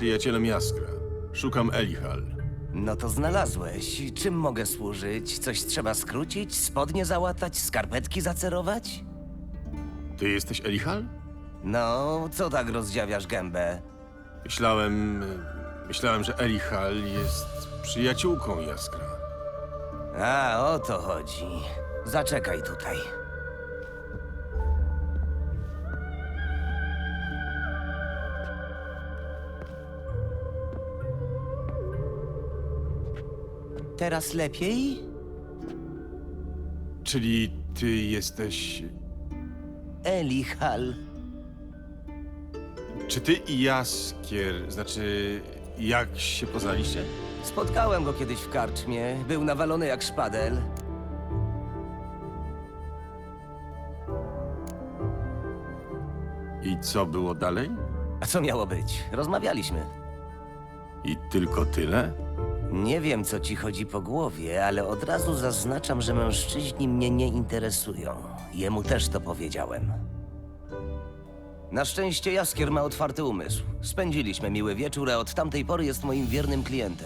Przyjacielem Jaskra. Szukam Elihal. No to znalazłeś. Czym mogę służyć? Coś trzeba skrócić? Spodnie załatać? Skarpetki zacerować? Ty jesteś Elihal? No, co tak rozdziawiasz gębę? Myślałem... Myślałem, że Elihal jest przyjaciółką Jaskra. A, o to chodzi. Zaczekaj tutaj. Teraz lepiej? Czyli ty jesteś... Elihal. Czy ty i Jaskier, znaczy... Jak się poznaliście? Spotkałem go kiedyś w karczmie. Był nawalony jak szpadel. I co było dalej? A co miało być? Rozmawialiśmy. I tylko tyle? Nie wiem, co ci chodzi po głowie, ale od razu zaznaczam, że mężczyźni mnie nie interesują. Jemu też to powiedziałem. Na szczęście Jaskier ma otwarty umysł. Spędziliśmy miły wieczór, a od tamtej pory jest moim wiernym klientem.